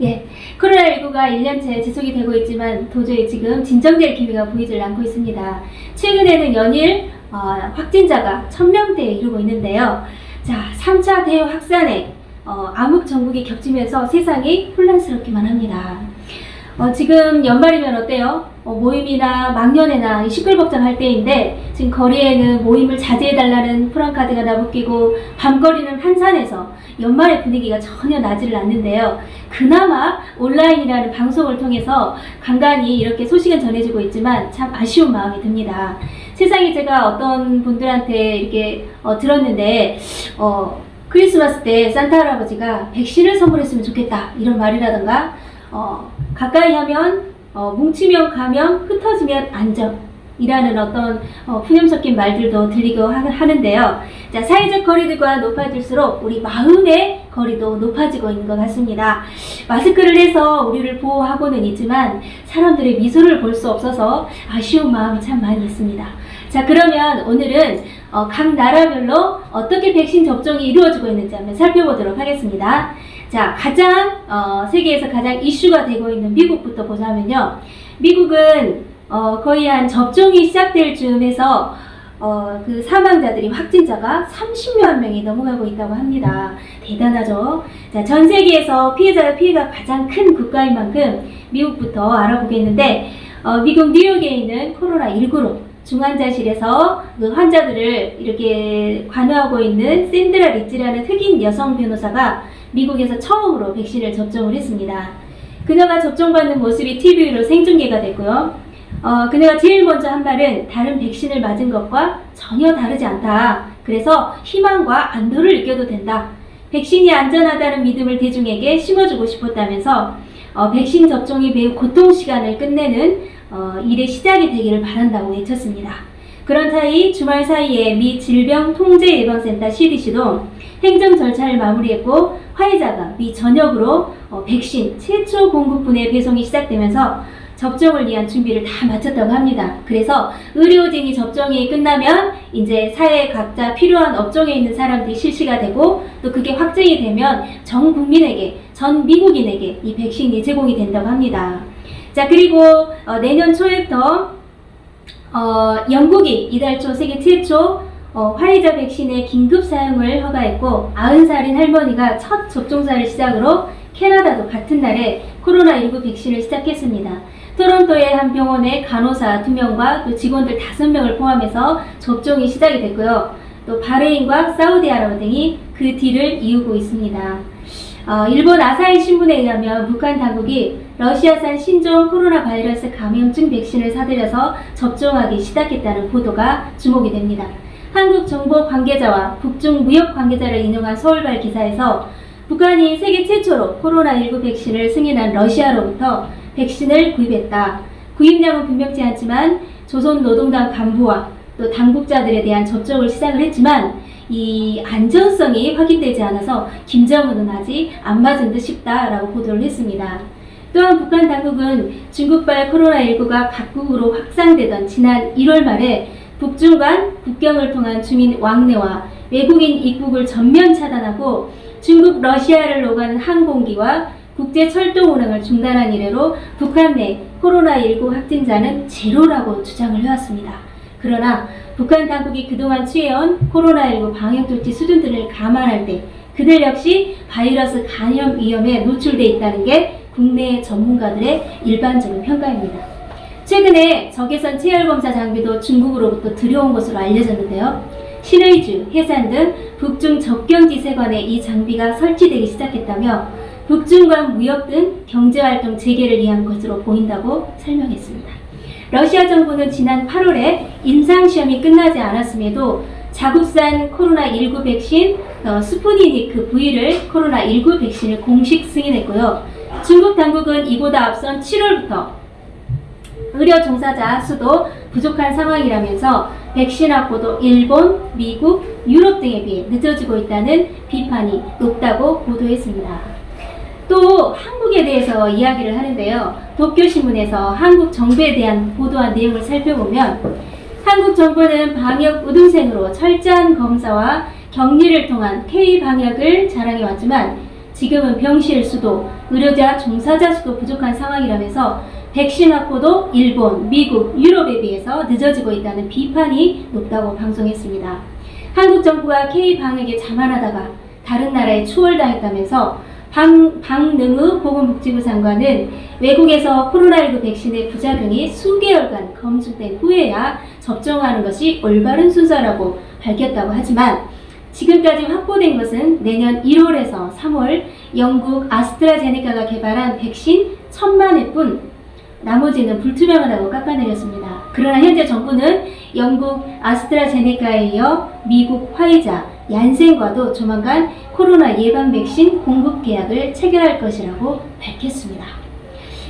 예, 코로나19가 1년째 지속이 되고 있지만 도저히 지금 진정될 기미가 보이질 않고 있습니다. 최근에는 연일 어, 확진자가 1000명대에 이르고 있는데요. 자, 3차 대확산에 어, 암흑 전국이 겹치면서 세상이 혼란스럽기만 합니다. 어, 지금 연말이면 어때요? 어, 모임이나 망년회나 이 시끌벅적 할 때인데 지금 거리에는 모임을 자제해달라는 프랑카드가 나붙기고 밤거리는 한산해서 연말의 분위기가 전혀 나지를 않는데요. 그나마 온라인이라는 방송을 통해서 간간히 이렇게 소식은 전해지고 있지만 참 아쉬운 마음이 듭니다. 세상에 제가 어떤 분들한테 이렇게 어, 들었는데 어, 크리스마스 때 산타 할아버지가 백신을 선물했으면 좋겠다 이런 말이라던가 어, 가까이 하면 어, 뭉치면 감염, 흩어지면 안정. 이라는 어떤 어, 푸념 섞인 말들도 들리고 하, 하는데요. 자, 사회적 거리두기가 높아질수록 우리 마음의 거리도 높아지고 있는 것 같습니다. 마스크를 해서 우리를 보호하고는 있지만 사람들의 미소를 볼 수 없어서 아쉬운 마음이 참 많이 있습니다. 자, 그러면 오늘은 어, 각 나라별로 어떻게 백신 접종이 이루어지고 있는지 한번 살펴보도록 하겠습니다. 자, 가장 어, 세계에서 가장 이슈가 되고 있는 미국부터 보자면요. 미국은 어, 거의 한 접종이 시작될 즈음에서 어, 그 사망자들이 확진자가 30만 명이 넘어가고 있다고 합니다. 대단하죠? 자, 전 세계에서 피해자의 피해가 가장 큰 국가인 만큼 미국부터 알아보겠는데, 어, 미국 뉴욕에 있는 코로나19로 중환자실에서 그 환자들을 이렇게 관여하고 있는 샌드라 리츠라는 흑인 여성 변호사가 미국에서 처음으로 백신을 접종을 했습니다. 그녀가 접종받는 모습이 TV로 생중계가 됐고요. 어, 그녀가 제일 먼저 한 말은 다른 백신을 맞은 것과 전혀 다르지 않다. 그래서 희망과 안도를 느껴도 된다. 백신이 안전하다는 믿음을 대중에게 심어주고 싶었다면서 어, 백신 접종이 매우 고통 시간을 끝내는 어, 일의 시작이 되기를 바란다고 외쳤습니다. 그런 사이 주말 사이에 미 질병통제예방센터 CDC도 행정 절차를 마무리했고 화이자가 미 전역으로 어, 백신 최초 공급분의 배송이 시작되면서 접종을 위한 준비를 다 마쳤다고 합니다. 그래서 의료진이 접종이 끝나면 이제 사회 각자 필요한 업종에 있는 사람들이 실시가 되고 또 그게 확정이 되면 전 국민에게 전 미국인에게 이 백신이 제공이 된다고 합니다. 자 그리고 어, 내년 초부터 어, 영국이 이달 초 세계 최초 어, 화이자 백신의 긴급 사용을 허가했고 90살인 할머니가 첫 접종사를 시작으로 캐나다도 같은 날에 코로나19 백신을 시작했습니다. 토론토의 한 병원의 간호사 2명과 또 직원들 5명을 포함해서 접종이 시작이 됐고요. 또 바레인과 사우디아라비아 등이 그 뒤를 이루고 있습니다. 어, 일본 아사히 신문에 의하면 북한 당국이 러시아산 신종 코로나 바이러스 감염증 백신을 사들여서 접종하기 시작했다는 보도가 주목이 됩니다. 한국 정보 관계자와 북중 무역 관계자를 인용한 서울발 기사에서 북한이 세계 최초로 코로나19 백신을 승인한 러시아로부터 백신을 구입했다. 구입량은 분명치 않지만 조선 노동당 간부와 또 당국자들에 대한 접종을 시작을 했지만 이 안전성이 확인되지 않아서 김정은은 아직 안 맞은 듯 싶다라고 보도를 했습니다. 또한 북한 당국은 중국발 코로나19가 각국으로 확산되던 지난 1월 말에 북중 간 국경을 통한 주민 왕래와 외국인 입국을 전면 차단하고 중국 러시아를 오가는 항공기와 국제 철도 운항을 중단한 이래로 북한 내 코로나19 확진자는 제로라고 주장을 해왔습니다. 그러나 북한 당국이 그동안 취해온 코로나19 방역 조치 수준들을 감안할 때 그들 역시 바이러스 감염 위험에 노출돼 있다는 게 국내 전문가들의 일반적인 평가입니다. 최근에 적외선 체열 검사 장비도 중국으로부터 들여온 것으로 알려졌는데요. 신의주, 해산 등 북중 접경지 세관에 이 장비가 설치되기 시작했다며 북중 간 무역 등 경제활동 재개를 위한 것으로 보인다고 설명했습니다. 러시아 정부는 지난 8월에 임상시험이 끝나지 않았음에도 자국산 코로나19 백신 어, 스푸니니크 V를 코로나19 백신을 공식 승인했고요. 중국 당국은 이보다 앞선 7월부터 의료 종사자 수도 부족한 상황이라면서 백신 확보도 일본, 미국, 유럽 등에 비해 늦어지고 있다는 비판이 높다고 보도했습니다. 또 한국에 대해서 이야기를 하는데요. 도쿄신문에서 한국 정부에 대한 보도한 내용을 살펴보면 한국 정부는 방역 우등생으로 철저한 검사와 격리를 통한 K 방역을 자랑해 왔지만 지금은 병실 수도, 의료자 종사자 수도 부족한 상황이라면서 백신 확보도 일본, 미국, 유럽에 비해서 늦어지고 있다는 비판이 높다고 방송했습니다. 한국 정부가 K 방역에 자만하다가 다른 나라에 추월당했다면서 방, 방능우 보건복지부 장관은 외국에서 코로나19 백신의 부작용이 수개월간 검증된 후에야 접종하는 것이 올바른 순서라고 밝혔다고 하지만 지금까지 확보된 것은 내년 1월에서 3월 영국 아스트라제네카가 개발한 백신 천만 회 뿐 나머지는 불투명하다고 깎아내렸습니다. 그러나 현재 정부는 영국 아스트라제네카에 이어 미국 화이자, 얀센과도 조만간 코로나 예방 백신 공급 계약을 체결할 것이라고 밝혔습니다.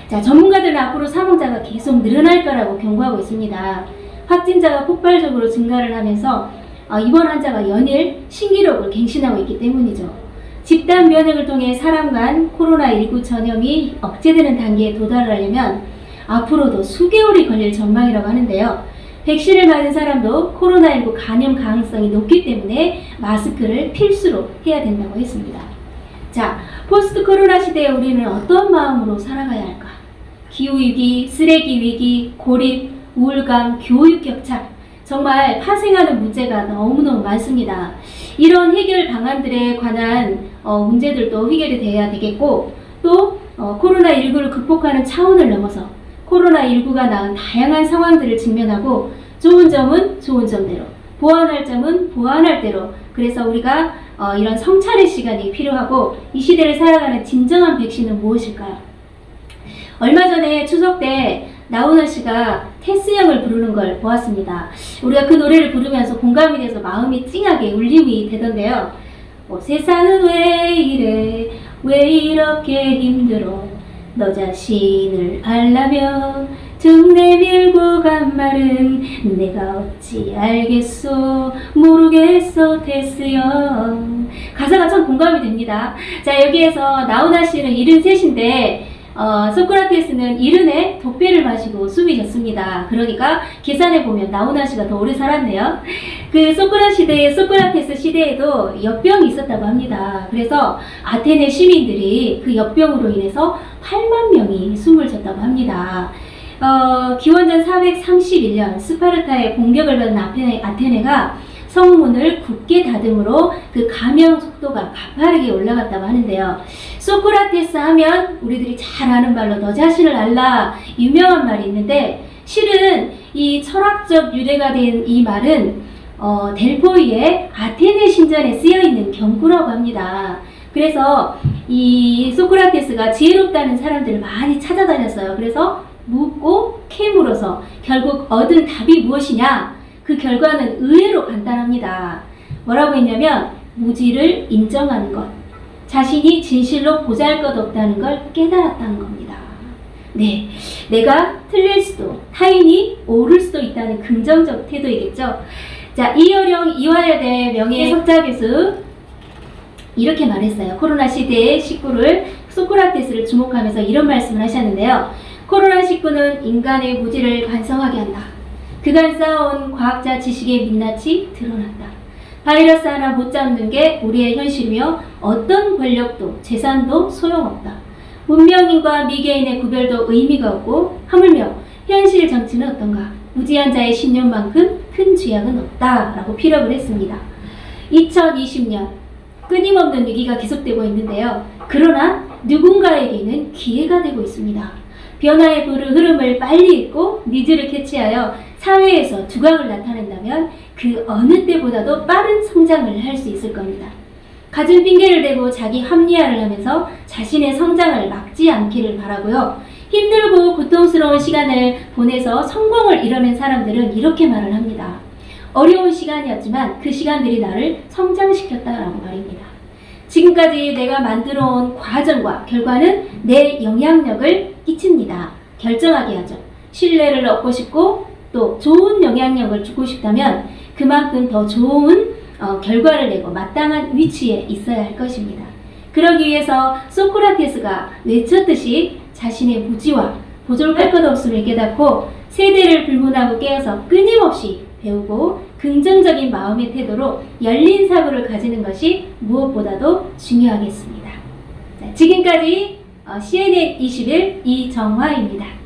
자, 전문가들은 앞으로 사망자가 계속 늘어날 거라고 경고하고 있습니다. 확진자가 폭발적으로 증가를 하면서 어, 입원 환자가 연일 신기록을 갱신하고 있기 때문이죠. 집단 면역을 통해 사람 간 코로나19 전염이 억제되는 단계에 도달하려면 앞으로도 수개월이 걸릴 전망이라고 하는데요. 백신을 맞은 사람도 코로나19 감염 가능성이 높기 때문에 마스크를 필수로 해야 된다고 했습니다. 자, 포스트 코로나 시대에 우리는 어떤 마음으로 살아가야 할까? 기후위기, 쓰레기 위기, 고립, 우울감, 교육 격차. 정말 파생하는 문제가 너무너무 많습니다. 이런 해결 방안들에 관한 어, 문제들도 해결이 돼야 되겠고, 또 어, 코로나19를 극복하는 차원을 넘어서 코로나19가 낳은 다양한 상황들을 직면하고 좋은 점은 좋은 점대로, 보완할 점은 보완할 대로. 그래서 우리가 어, 이런 성찰의 시간이 필요하고 이 시대를 살아가는 진정한 백신은 무엇일까요? 얼마 전에 추석 때 나훈아 씨가 테스 형을 부르는 걸 보았습니다. 우리가 그 노래를 부르면서 공감이 돼서 마음이 찡하게 울림이 되던데요. 뭐, 세상은 왜 이래, 왜 이렇게 힘들어, 너 자신을 알라면 등 내밀고 간 말은 내가 어찌 알겠소 모르겠어 테스형 가사가 참 공감이 됩니다 자 여기에서 나훈아 씨는 73인데 어, 소크라테스는 이른에 독배를 마시고 숨이 졌습니다. 그러니까 계산해 보면 나훈아 씨가 더 오래 살았네요. 그 소크라 시대에 소크라테스 시대에도 역병이 있었다고 합니다. 그래서 아테네 시민들이 그 역병으로 인해서 8만 명이 숨을 졌다고 합니다. 어, 기원전 431년 스파르타의 공격을 받은 아테네, 아테네가 성문을 굳게 닫음으로 그 감염 속도가 가파르게 올라갔다고 하는데요. 소크라테스 하면 우리들이 잘 아는 말로 너 자신을 알라 유명한 말이 있는데 실은 이 철학적 유래가 된 이 말은 어, 델포이의 아테네 신전에 쓰여 있는 경구라고 합니다. 그래서 이 소크라테스가 지혜롭다는 사람들을 많이 찾아다녔어요. 그래서 묻고 캐물어서 결국 얻은 답이 무엇이냐? 그 결과는 의외로 간단합니다. 뭐라고 했냐면 무지를 인정하는 것. 자신이 진실로 보잘 것 없다는 걸 깨달았다는 겁니다. 네. 내가 틀릴 수도, 타인이 옳을 수도 있다는 긍정적 태도이겠죠. 자, 이효령 이화여대 명예 석자 교수 이렇게 말했어요. 코로나 시대의 식구를 소크라테스를 주목하면서 이런 말씀을 하셨는데요. 코로나19는 인간의 무지를 반성하게 한다. 그간 쌓아온 과학자 지식의 민낯이 드러난다. 바이러스 하나 못 잡는 게 우리의 현실이며 어떤 권력도 재산도 소용없다. 문명인과 미개인의 구별도 의미가 없고 하물며 현실 정치는 어떤가? 무지한 자의 신념만큼 큰 죄악은 없다라고 피력을 했습니다. 2020년 끊임없는 위기가 계속되고 있는데요. 그러나 누군가에게는 기회가 되고 있습니다. 변화의 흐름을 빨리 읽고 니즈를 캐치하여 사회에서 두각을 나타낸다면 그 어느 때보다도 빠른 성장을 할 수 있을 겁니다. 가진 핑계를 대고 자기 합리화를 하면서 자신의 성장을 막지 않기를 바라고요. 힘들고 고통스러운 시간을 보내서 성공을 이뤄낸 사람들은 이렇게 말을 합니다. 어려운 시간이었지만 그 시간들이 나를 성장시켰다라고 말입니다. 지금까지 내가 만들어 온 과정과 결과는 내 영향력을 끼칩니다. 결정하게 하죠. 신뢰를 얻고 싶고 또 좋은 영향력을 주고 싶다면 그만큼 더 좋은 어, 결과를 내고 마땅한 위치에 있어야 할 것입니다. 그러기 위해서 소크라테스가 외쳤듯이 자신의 무지와 보잘것 것 없음을 깨닫고 세대를 불문하고 깨어서 끊임없이 배우고 긍정적인 마음의 태도로 열린 사고를 가지는 것이 무엇보다도 중요하겠습니다. 자, 지금까지 CNN 21 이정화입니다.